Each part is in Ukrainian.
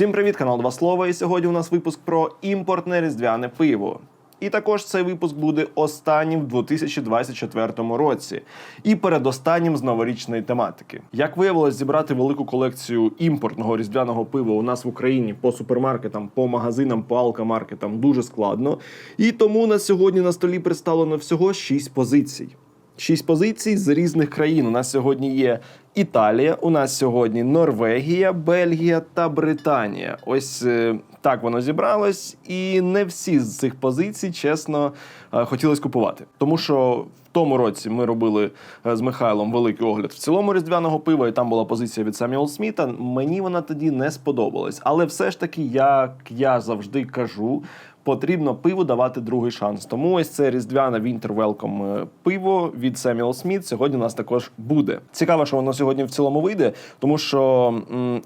Всім привіт, канал Два Слова. І сьогодні у нас випуск про імпортне різдвяне пиво. І також цей випуск буде останнім в 2024 році і передостаннім з новорічної тематики. Як виявилось, зібрати велику колекцію імпортного різдвяного пива у нас в Україні по супермаркетам, по магазинам, по алкомаркетам дуже складно. І тому на сьогодні на столі представлено всього 6 позицій. Шість позицій з різних країн. У нас сьогодні є Італія, у нас сьогодні Норвегія, Бельгія та Британія. Ось е, так воно зібралось, і не всі з цих позицій, чесно, е, хотілося купувати. Тому що в тому році ми робили е, з Михайлом великий огляд в цілому різдвяного пива, і там була позиція від Самюел Сміта. Мені вона тоді не сподобалась. Але все ж таки, як я завжди кажу, потрібно пиву давати другий шанс. Тому ось це різдвяне Winter Welcome е, пиво від Samuel Smith сьогодні у нас також буде. Цікаво, що воно сьогодні в цілому вийде, тому що,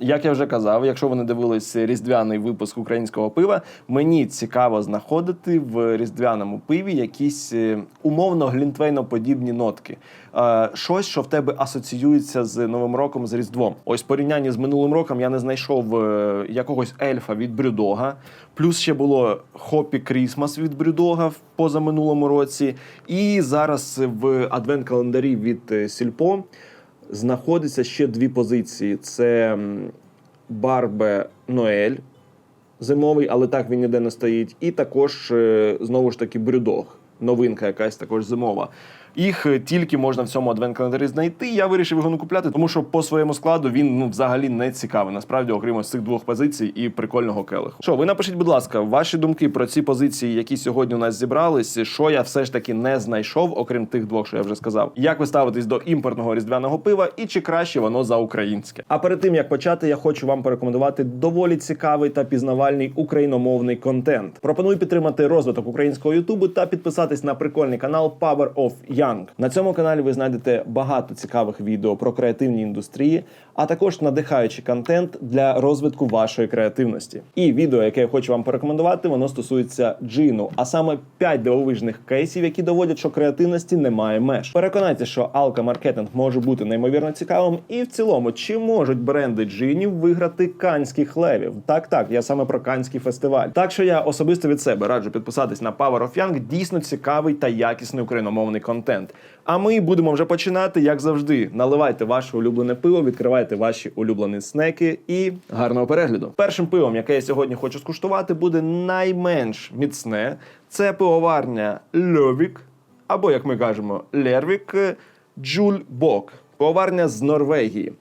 як я вже казав, якщо ви не дивились різдвяний випуск українського пива, мені цікаво знаходити в різдвяному пиві якісь е, умовно глінтвейноподібні нотки. Е, Щось, що в тебе асоціюється з Новим роком, з Різдвом. Ось в порівнянні з минулим роком я не знайшов якогось ельфа від Брюдога. Плюс ще було Хопі Крісмас від Брюдога в позаминулому році. І зараз в адвент-календарі від е, Сільпо знаходиться ще дві позиції: це Барбе Ноель зимовий, але так він ніде не стоїть. І також е, знову ж таки Брюдог. Новинка якась також зимова. Їх е, тільки можна в цьому адвент-календарі знайти. Я вирішив його не купляти, тому що по своєму складу він ну взагалі не цікавий. Насправді, окрім ось цих двох позицій і прикольного келиху. Що ви напишіть, будь ласка, ваші думки про ці позиції, які сьогодні у нас зібрались. Що я все ж таки не знайшов, окрім тих двох, що я вже сказав. Як ви ставитесь до імпортного різдвяного пива, і чи краще воно за українське? А перед тим як почати, я хочу вам порекомендувати доволі цікавий та пізнавальний україномовний контент. Пропоную підтримати розвиток українського Ютубу та підписатись на прикольний канал Power of Young. На цьому каналі ви знайдете багато цікавих відео про креативні індустрії, а також надихаючий контент для розвитку вашої креативності. І відео, яке я хочу вам порекомендувати, воно стосується джину, а саме 5 дивовижних кейсів, які доводять, що креативності немає меж. Переконайтеся, що алка-маркетинг може бути неймовірно цікавим, і в цілому, чи можуть бренди джинів виграти канських левів? Так, так, я саме про канський фестиваль. Так що я особисто від себе раджу підписатись на Power of Young, дійсно цікавий та якісний україномовний контент. А ми будемо вже починати, як завжди. Наливайте ваше улюблене пиво, відкривайте ваші улюблені снеки і гарного перегляду. Першим пивом, яке я сьогодні хочу скуштувати, буде найменш міцне. Це пивоварня Льовік, або як ми кажемо, Лервік Джульбок. Пивоварня з Норвегії.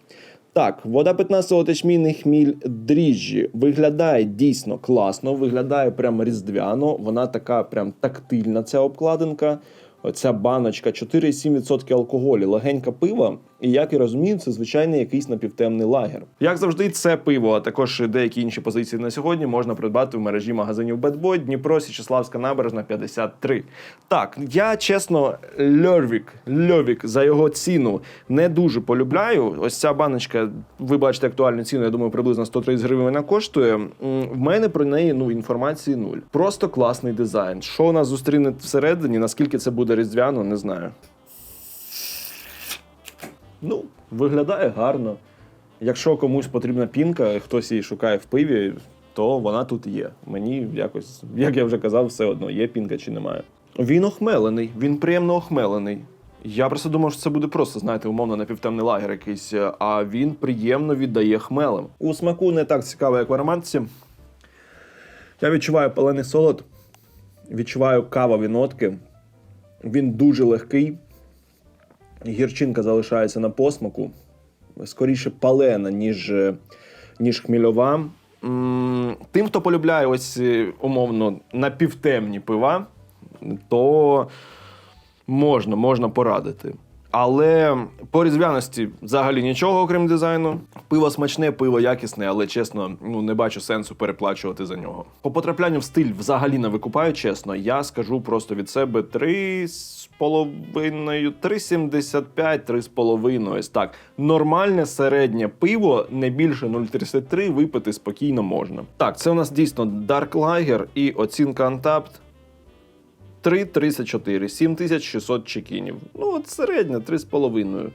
Так, вода питна солотечмінний хміль дріжджі виглядає дійсно класно, виглядає прям різдвяно. Вона така прям тактильна, ця обкладинка. Оця баночка 4,7% алкоголю, легенька пива. І як я розумію, це звичайний якийсь напівтемний лагер. Як завжди, це пиво, а також деякі інші позиції на сьогодні можна придбати в мережі магазинів Boy, Дніпро, Січеславська набережна 53. Так, я чесно, Льорвік, Льовік за його ціну не дуже полюбляю. Ось ця баночка, ви бачите актуальну ціну, я думаю, приблизно 130 гривень вона коштує. В мене про неї ну інформації нуль. Просто класний дизайн. Що нас зустріне всередині, наскільки це буде різдвяно, не знаю. Ну, виглядає гарно. Якщо комусь потрібна пінка, хтось її шукає в пиві, то вона тут є. Мені якось, як я вже казав, все одно, є пінка чи немає. Він охмелений, він приємно охмелений. Я просто думав, що це буде просто, знаєте, умовно напівтемний лагер якийсь, а він приємно віддає хмелем. У смаку не так цікаво, як в ароматці. Я відчуваю палений солод, відчуваю кавові нотки. Він дуже легкий, гірчинка залишається на посмаку, скоріше палена, ніж, е, ніж хмільова. Тим, хто полюбляє ось е, умовно напівтемні пива, то можна, можна порадити. Але по різдвяності взагалі нічого, окрім дизайну. Пиво смачне, пиво якісне, але чесно, ну не бачу сенсу переплачувати за нього. По потраплянню в стиль взагалі не викупаю, чесно. Я скажу просто від себе три з половиною, 3,75, 3,5. Ось так. Нормальне середнє пиво, не більше 0,33, випити спокійно можна. Так, це у нас дійсно Dark Lager і оцінка Untapped 3,34, 7600 чекінів. Ну, от середня, 3,5.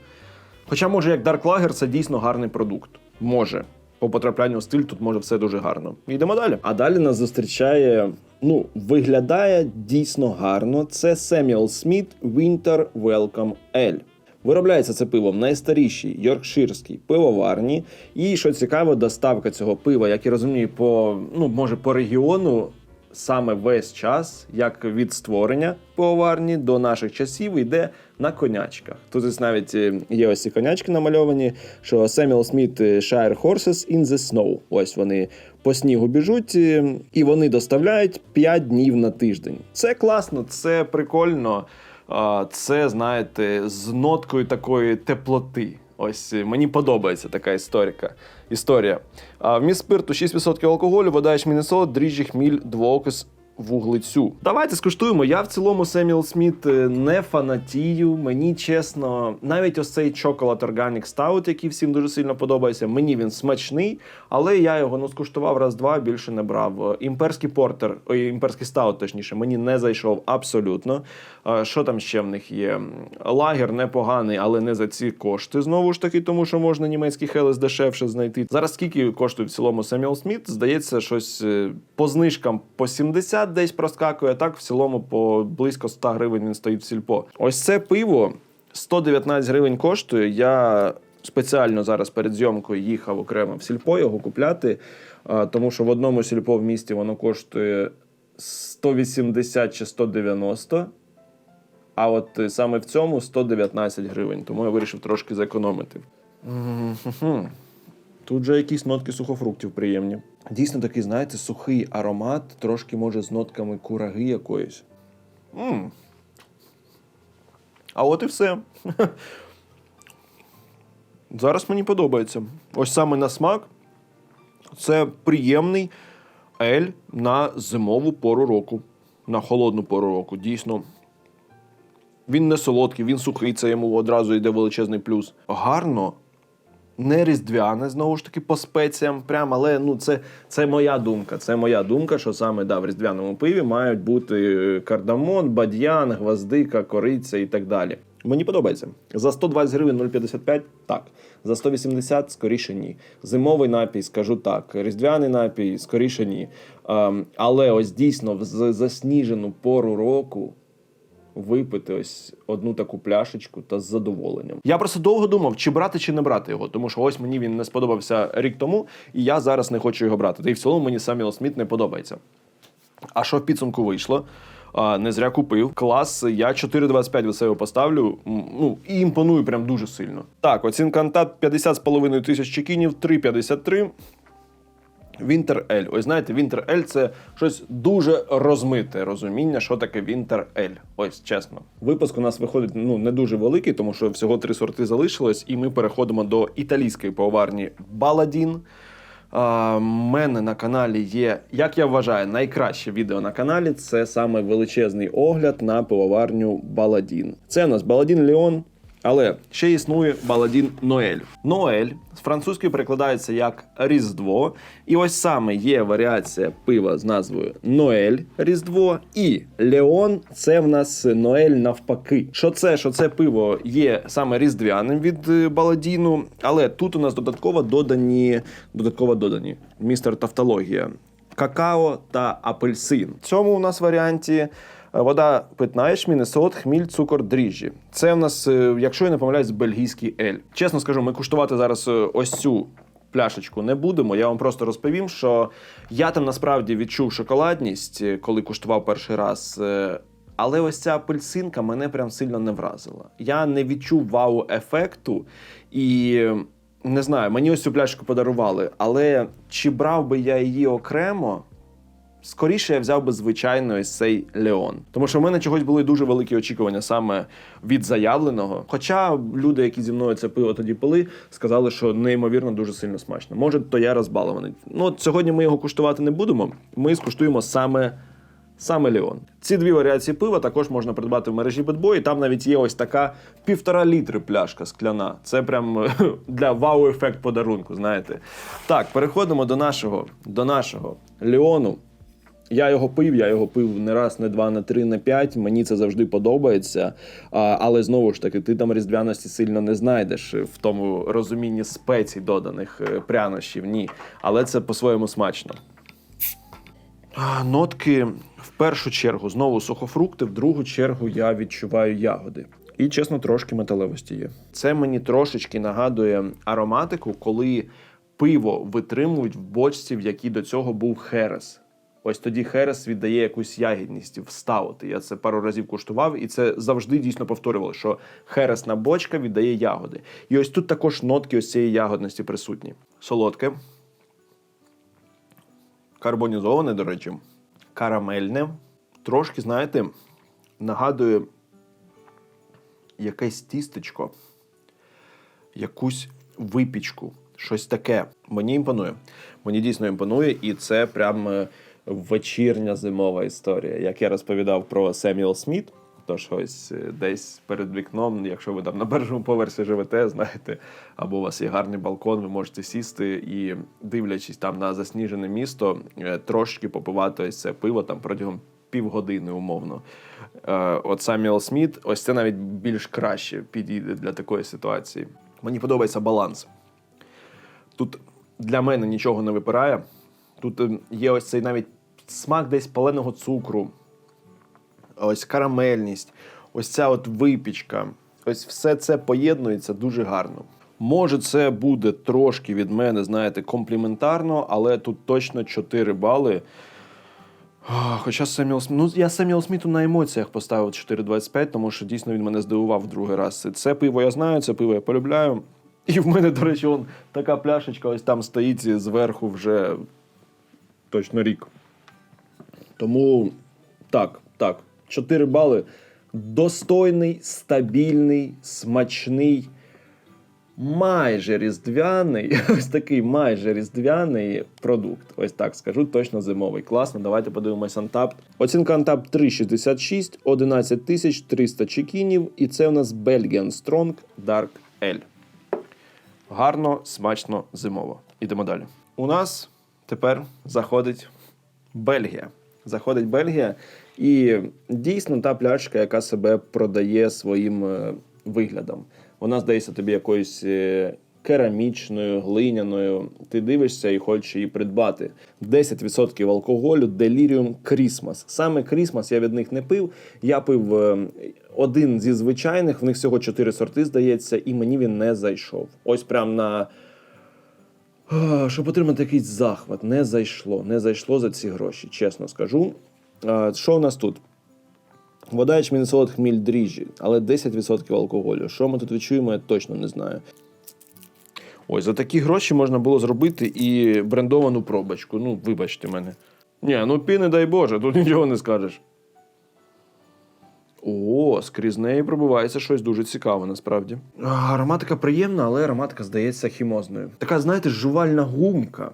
Хоча, може, як Dark Lager це дійсно гарний продукт. Може. по потраплянню в стиль тут може все дуже гарно. Йдемо далі. А далі нас зустрічає. Ну, виглядає дійсно гарно. Це Samuel Сміт Winter Welcome Ale. Виробляється це пиво в найстарішій йоркширській пивоварні. І що цікаво, доставка цього пива, як я розумію, по ну може по регіону саме весь час, як від створення пивоварні до наших часів, йде на конячках. Тут ось навіть е, є ось ці конячки намальовані, що Samuel Сміт Shire Horses in the Snow. Ось вони по снігу біжуть, е, і вони доставляють 5 днів на тиждень. Це класно, це прикольно. Це, знаєте, з ноткою такої теплоти. Ось е, мені подобається така історика. історія. А, вміст спирту 6% алкоголю, вода ячмінний солод, дріжджі, хміль, двоокис вуглецю. Давайте скуштуємо. Я в цілому Семіл Сміт е, не фанатію. Мені чесно, навіть ось цей Chocolate Organic Stout, який всім дуже сильно подобається. Мені він смачний, але я його ну скуштував раз-два, більше не брав. Е, Імперський портер, ой, імперський стаут, точніше, мені не зайшов абсолютно. Е, Що там ще в них є? Лагер непоганий, але не за ці кошти. Знову ж таки, тому що можна німецький хелес дешевше знайти. Зараз скільки коштує в цілому Семіл Сміт? Здається, щось по знижкам по 70 десь проскакує. Так в цілому по близько 100 гривень він стоїть в сільпо. Ось це пиво 119 гривень коштує. Я спеціально зараз перед зйомкою їхав окремо в сільпо його купляти, тому що в одному сільпо в місті воно коштує 180 чи 190. А от е, саме в цьому 119 гривень, тому я вирішив трошки зекономити. Тут же якісь нотки сухофруктів приємні. Дійсно такий, знаєте, сухий аромат, трошки може з нотками кураги якоїсь. м А от і все. Зараз мені подобається. Ось саме на смак. Це приємний ель на зимову пору року, на холодну пору року. Дійсно, він не солодкий, він сухий, це йому одразу йде величезний плюс. Гарно, не різдвяне, знову ж таки, по спеціям, прям, але ну, це, це моя думка. Це моя думка, що саме да, в різдвяному пиві мають бути е, кардамон, бадьян, гвоздика, кориця і так далі. Мені подобається. За 120 гривень 0,55 так. За 180 скоріше ні. Зимовий напій, скажу так. Різдвяний напій, скоріше ні. Ем, але ось дійсно в засніжену пору року випити ось одну таку пляшечку та з задоволенням. Я просто довго думав, чи брати, чи не брати його, тому що ось мені він не сподобався рік тому, і я зараз не хочу його брати. Та й в цілому мені Саміл Сміт не подобається. А що в підсумку вийшло? Не зря купив. Клас, я 4,25 від себе поставлю. Ну, і імпонує прям дуже сильно. Так, оцінка Антат 50,5 тисяч чекінів, 3,53. Вінтер Ель. Ось знаєте, Вінтер Ель це щось дуже розмите розуміння, що таке Вінтер Ель. Ось чесно. Випуск у нас виходить ну не дуже великий, тому що всього три сорти залишилось, і ми переходимо до італійської пивоварні Баладін. У мене на каналі є, як я вважаю, найкраще відео на каналі це саме величезний огляд на пивоварню Баладін. Це у нас Баладін Леон. Але ще існує Баладін Ноель. Ноель з французької перекладається як Різдво. І ось саме є варіація пива з назвою Ноель Різдво. І Леон це в нас Ноель навпаки. Що це, що це пиво є саме різдвяним від е, Баладіну, але тут у нас додатково додані, додатково додані містер Тавтологія. Какао та апельсин. В цьому у нас варіанті вода питна, солод, хміль, цукор, дріжджі. Це у нас, е, якщо я не помиляюсь, бельгійський ель. Чесно скажу, ми куштувати зараз е, ось цю пляшечку не будемо. Я вам просто розповім, що я там насправді відчув шоколадність, е, коли куштував перший раз. е, Але ось ця апельсинка мене прям сильно не вразила. Я не відчув вау-ефекту і. е, Не знаю, мені ось цю пляшку подарували, але чи брав би я її окремо? Скоріше я взяв би звичайно ось цей Леон. Тому що в мене чогось були дуже великі очікування саме від заявленого. Хоча люди, які зі мною це пиво тоді пили, сказали, що неймовірно дуже сильно смачно. Може, то я розбалований. Ну, от сьогодні ми його куштувати не будемо. Ми скуштуємо саме. Саме Леон. Ці дві варіації пива також можна придбати в мережі Бетбой. Там навіть є ось така півтора літри пляшка скляна. Це прям для вау-ефект подарунку, знаєте. Так, переходимо до нашого, до нашого Леону. Я його пив, я його пив не раз, не два, не три, не п'ять. Мені це завжди подобається. А, але знову ж таки, ти там різдвяності сильно не знайдеш в тому розумінні спецій доданих е, прянощів. Ні. Але це по-своєму смачно. Нотки в першу чергу знову сухофрукти, в другу чергу я відчуваю ягоди. І, чесно, трошки металевості є. Це мені трошечки нагадує ароматику, коли пиво витримують в бочці, в якій до цього був херес. Ось тоді херес віддає якусь ягідність вставити. Я це пару разів куштував, і це завжди дійсно повторювало, що хересна бочка віддає ягоди. І ось тут також нотки ось цієї ягодності присутні. Солодке, карбонізоване, до речі, карамельне. Трошки, знаєте, нагадує якесь тістечко, якусь випічку, щось таке. Мені імпонує. Мені дійсно імпонує, і це прям е, вечірня зимова історія. Як я розповідав про Семюел Сміт. Тож ось е, десь перед вікном, якщо ви там на першому поверсі живете, знаєте, або у вас є гарний балкон, ви можете сісти і, дивлячись там на засніжене місто, е, трошки попивати ось це пиво там протягом півгодини, умовно. Е, От Самюел Сміт, ось це навіть більш краще підійде для такої ситуації. Мені подобається баланс. Тут для мене нічого не випирає. Тут є ось цей навіть смак десь паленого цукру, ось карамельність, ось ця от випічка. Ось все це поєднується дуже гарно. Може, це буде трошки від мене, знаєте, компліментарно, але тут точно 4 бали. Хоча Семіл ну я Семіл Сміту на емоціях поставив 4,25, тому що дійсно він мене здивував другий раз. Це пиво я знаю, це пиво я полюбляю. І в мене, до речі, он така пляшечка ось там стоїть зверху вже точно рік. Тому так, так, 4 бали. Достойний, стабільний, смачний, майже різдвяний, ось такий майже різдвяний продукт. Ось так скажу, точно зимовий. Класно, давайте подивимось Антапт. Оцінка Антапт 3,66, 11 тисяч 300 чекінів. І це у нас Belgian Strong Dark Ale. Гарно, смачно, зимово. Ідемо далі. У нас тепер заходить Бельгія. Заходить Бельгія, і дійсно та пляшка, яка себе продає своїм е, виглядом. Вона здається тобі якоюсь е, керамічною, глиняною. Ти дивишся і хочеш її придбати. 10% алкоголю, Delirium Christmas. Саме Christmas я від них не пив. Я пив е, один зі звичайних, в них всього 4 сорти, здається, і мені він не зайшов. Ось прям на. Щоб отримати якийсь захват, не зайшло. Не зайшло за ці гроші, чесно скажу. Що у нас тут? Вода ячмін солод хміль дріжджі, але 10% алкоголю. Що ми тут відчуємо, я точно не знаю. Ой, за такі гроші можна було зробити і брендовану пробочку. Ну, вибачте мене. Ні, ну пі, не дай Боже, тут нічого не скажеш. О, скрізь неї пробивається щось дуже цікаве, насправді. Ароматика приємна, але ароматика здається хімозною. Така, знаєте, жувальна гумка.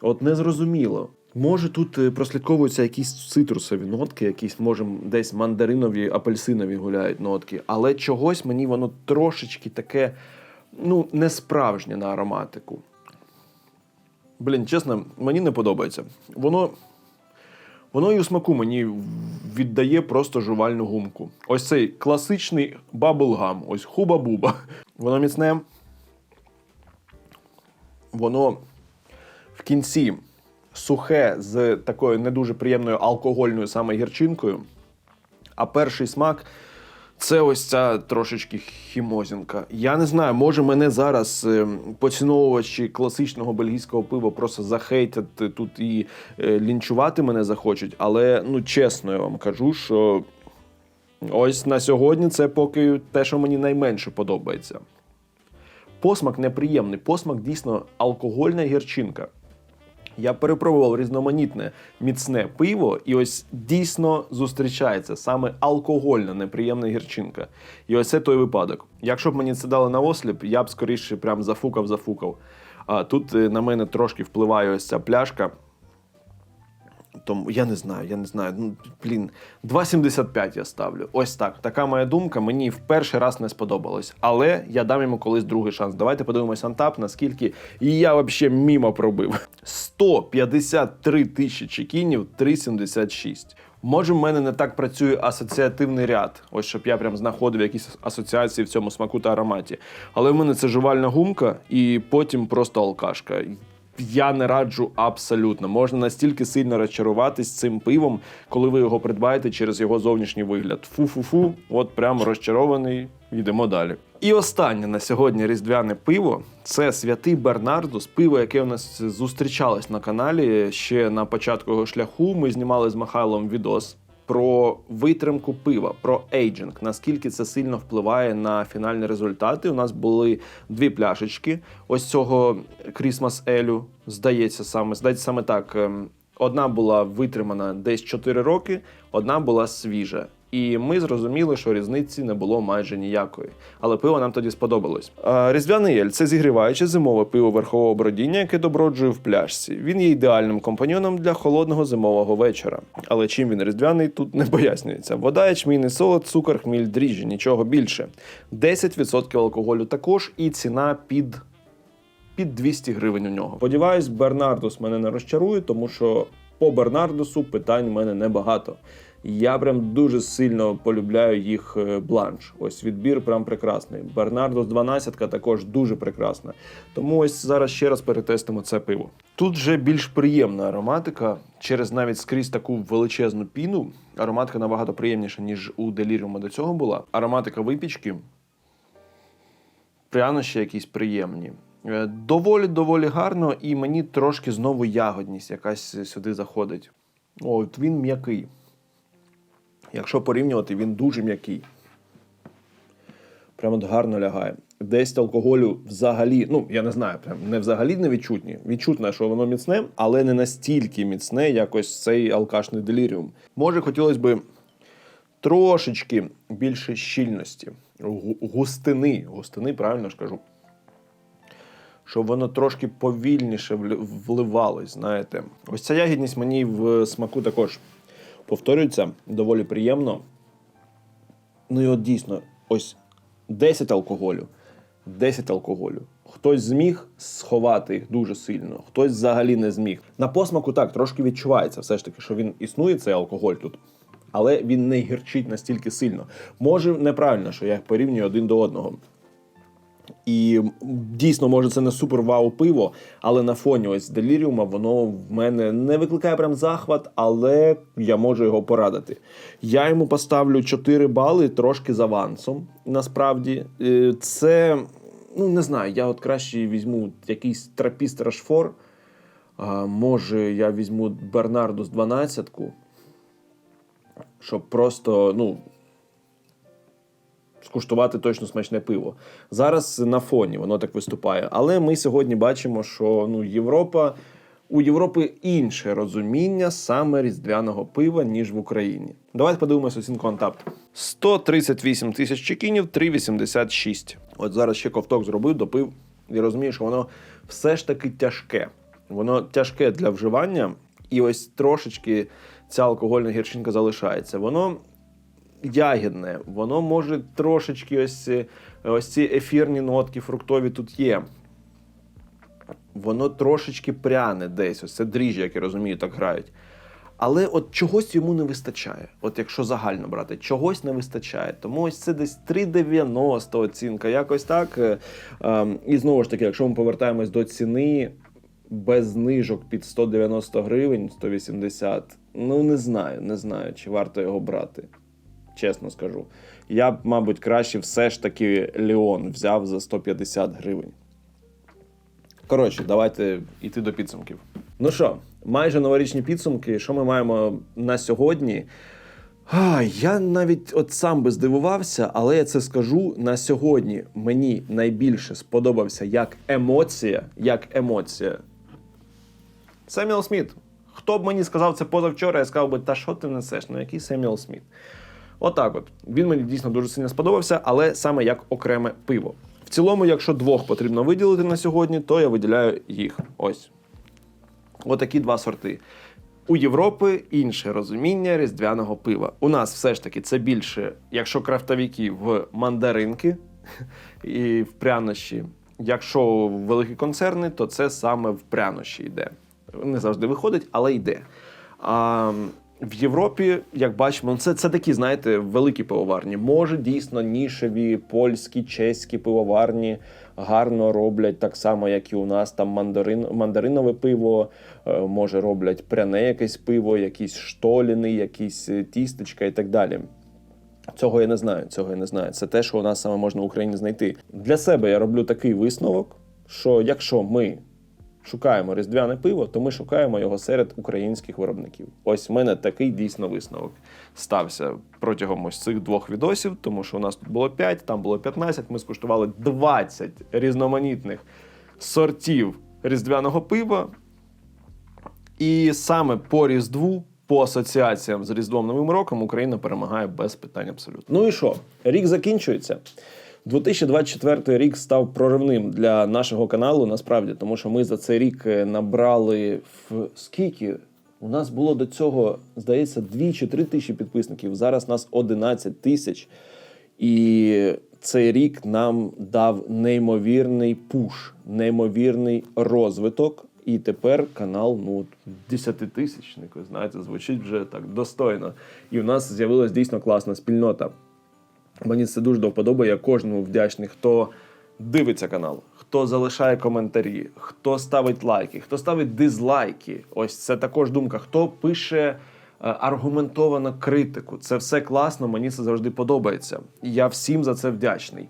От незрозуміло. Може, тут е, прослідковуються якісь цитрусові нотки, якісь, може, десь мандаринові, апельсинові гуляють нотки, але чогось мені воно трошечки таке, ну, не справжнє на ароматику. Блін, чесно, мені не подобається. Воно. Воно і у смаку мені віддає просто жувальну гумку. Ось цей класичний баблгам, ось хуба-буба. Воно міцне. Воно в кінці сухе з такою не дуже приємною алкогольною саме гірчинкою. А перший смак це ось ця трошечки хімозінка. Я не знаю, може мене зараз е, поціновувачі класичного бельгійського пива просто захейтять е, тут і е, лінчувати мене захочуть. Але ну чесно я вам кажу, що ось на сьогодні це поки те, що мені найменше подобається. Посмак неприємний, посмак дійсно алкогольна гірчинка. Я перепробував різноманітне міцне пиво, і ось дійсно зустрічається саме алкогольна неприємна гірчинка. І ось це той випадок. Якщо б мені це дали на осліп, я б скоріше прям зафукав-зафукав. А тут е, на мене трошки впливає ось ця пляшка. Тому я не знаю, я не знаю. Ну, блін, 2,75 я ставлю. Ось так. Така моя думка. Мені в перший раз не сподобалось. Але я дам йому колись другий шанс. Давайте подивимось антап, наскільки і я взагалі мімо пробив. 153 тисячі чекінів, 3,76. Може, в мене не так працює асоціативний ряд. Ось щоб я прям знаходив якісь асоціації в цьому смаку та ароматі. Але в мене це жувальна гумка, і потім просто алкашка. Я не раджу абсолютно. Можна настільки сильно розчаруватись цим пивом, коли ви його придбаєте через його зовнішній вигляд. Фу-фу-фу, от прямо розчарований. Йдемо далі. І останнє на сьогодні різдвяне пиво це святий Бернардус, пиво, яке у нас зустрічалось на каналі ще на початку його шляху. Ми знімали з Михайлом відос про витримку пива, про ейджинг, наскільки це сильно впливає на фінальні результати. У нас були дві пляшечки. Ось цього Крісмас Елю, здається, саме здається саме так. ем, Одна була витримана десь 4 роки, одна була свіжа. І ми зрозуміли, що різниці не було майже ніякої. Але пиво нам тоді сподобалось. Різдвяний ель це зігріваюче зимове пиво верхового бродіння, яке доброджує в пляшці. Він є ідеальним компаньйоном для холодного зимового вечора. Але чим він різдвяний, тут не пояснюється. Вода, ячмінний солод, цукор, хміль, дріжджі, нічого більше. 10% алкоголю також, і ціна під під 200 гривень у нього. Сподіваюсь, Бернардус мене не розчарує, тому що по Бернардусу питань в мене небагато. Я прям дуже сильно полюбляю їх е, бланш. Ось відбір прям прекрасний. Бернардус 12 також дуже прекрасна. Тому ось зараз ще раз перетестимо це пиво. Тут вже більш приємна ароматика. Через навіть скрізь таку величезну піну. Ароматика набагато приємніша, ніж у Деліріума до цього була. Ароматика випічки прянощі якісь приємні. Е, Доволі доволі гарно, і мені трошки знову ягодність якась сюди заходить. От він м'який. Якщо порівнювати, він дуже м'який. Прямо гарно лягає. Десь алкоголю взагалі, ну я не знаю, прям не взагалі не відчутні. Відчутно, що воно міцне, але не настільки міцне, як ось цей алкашний деліріум. Може, хотілося б трошечки більше щільності, густини, густини, правильно ж кажу. Щоб воно трошки повільніше вливалось, знаєте. Ось ця ягідність мені в смаку також повторюється доволі приємно. Ну і от дійсно, ось 10 алкоголю. 10 алкоголю. Хтось зміг сховати дуже сильно, хтось взагалі не зміг. На посмаку так трошки відчувається, все ж таки, що він існує, цей алкоголь тут. Але він не гірчить настільки сильно. Може, неправильно, що я порівнюю один до одного. І дійсно, може, це не супер вау пиво, але на фоні ось деліріума воно в мене не викликає прям захват, але я можу його порадити. Я йому поставлю 4 бали трошки з авансом. Насправді, Е, це ну не знаю, я от краще візьму якийсь трапіст Рашфор. Може, я візьму Бернарду з 12-ку, щоб просто, ну, скуштувати точно смачне пиво. Зараз на фоні воно так виступає. Але ми сьогодні бачимо, що ну, Європа. У Європи інше розуміння саме різдвяного пива, ніж в Україні. Давайте подивимось оцінку Антапт. 138 тисяч чекінів, 3,86. От зараз ще ковток зробив, допив і розумію, що воно все ж таки тяжке. Воно тяжке для вживання, і ось трошечки ця алкогольна гірчинка залишається. Воно ягідне, воно може трошечки ось, ось ці ефірні нотки фруктові тут є. Воно трошечки пряне десь, ось це дріжджі, як я розумію, так грають. Але от чогось йому не вистачає. От якщо загально брати, чогось не вистачає. Тому ось це десь 3,90 оцінка, якось так. Е, ем, І знову ж таки, якщо ми повертаємось до ціни без знижок під 190 гривень, 180, ну не знаю, не знаю, чи варто його брати. Чесно скажу. Я б, мабуть, краще все ж таки Леон взяв за 150 гривень. Коротше, давайте йти до підсумків. Ну що, майже новорічні підсумки. Що ми маємо на сьогодні? А, я навіть от сам би здивувався, але я це скажу на сьогодні. Мені найбільше сподобався як емоція, як емоція. Семюел Сміт. Хто б мені сказав це позавчора, я сказав би, та що ти несеш? Ну який Семюел Сміт? Отак от. Він мені дійсно дуже сильно сподобався, але саме як окреме пиво. В цілому, якщо двох потрібно виділити на сьогодні, то я виділяю їх. Ось. Отакі два сорти. У Європи інше розуміння різдвяного пива. У нас все ж таки це більше, якщо крафтовики в мандаринки і в прянощі. Якщо великі концерни, то це саме в прянощі йде. Не завжди виходить, але йде. А в Європі, як бачимо, ну, це, це такі, знаєте, великі пивоварні. Може, дійсно, нішеві, польські, чеські пивоварні гарно роблять так само, як і у нас там мандарин, мандаринове пиво, е, може роблять пряне якесь пиво, якісь штоліни, якісь е, тістечка і так далі. Цього я не знаю. Цього я не знаю. Це те, що у нас саме можна в Україні знайти. Для себе я роблю такий висновок, що якщо ми шукаємо різдвяне пиво, то ми шукаємо його серед українських виробників. Ось в мене такий дійсно висновок стався протягом ось цих двох відосів, тому що у нас тут було 5, там було 15, Ми скуштували 20 різноманітних сортів різдвяного пива. І саме по Різдву, по асоціаціям з Різдвом Новим роком, Україна перемагає без питань абсолютно. Ну і що? Рік закінчується. 2024 рік став проривним для нашого каналу, насправді, тому що ми за цей рік е, набрали в скільки? У нас було до цього, здається, 2 чи 3 тисячі підписників. Зараз нас 11 тисяч. І цей рік нам дав неймовірний пуш, неймовірний розвиток. І тепер канал ну десятитисячник, знаєте, звучить вже так достойно. І в нас з'явилась дійсно класна спільнота. Мені це дуже до. Я кожному вдячний, хто дивиться канал, хто залишає коментарі, хто ставить лайки, хто ставить дизлайки. Ось це також думка. Хто пише е, аргументовану критику. Це все класно, мені це завжди подобається. Я всім за це вдячний.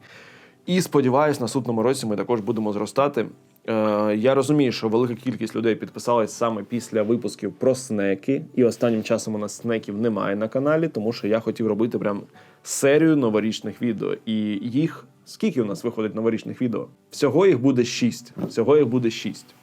І сподіваюсь, наступному році ми також будемо зростати. Е, я розумію, що велика кількість людей підписалась саме після випусків про снеки, і останнім часом у нас снеків немає на каналі, тому що я хотів робити прям серію новорічних відео. І їх скільки у нас виходить новорічних відео? Всього їх буде шість. Всього їх буде шість.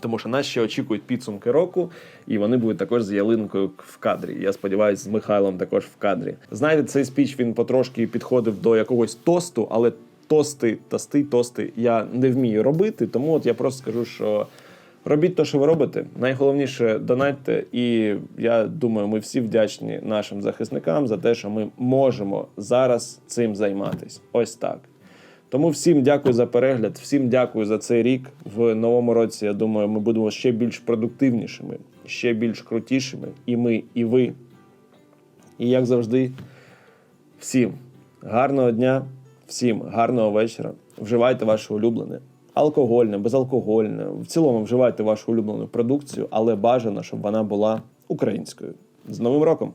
Тому що нас ще очікують підсумки року, і вони будуть також з ялинкою в кадрі. Я сподіваюся, з Михайлом також в кадрі. Знаєте, цей спіч він потрошки підходив до якогось тосту, але тости, тости, тости я не вмію робити. Тому от я просто скажу, що робіть те, що ви робите. Найголовніше донатьте. І я думаю, ми всі вдячні нашим захисникам за те, що ми можемо зараз цим займатися. Ось так. Тому всім дякую за перегляд, всім дякую за цей рік. В новому році, я думаю, ми будемо ще більш продуктивнішими, ще більш крутішими. І ми, і ви. І як завжди, всім гарного дня, всім гарного вечора. Вживайте ваше улюблене. Алкогольне, безалкогольне. В цілому вживайте вашу улюблену продукцію, але бажано, щоб вона була українською. З Новим роком!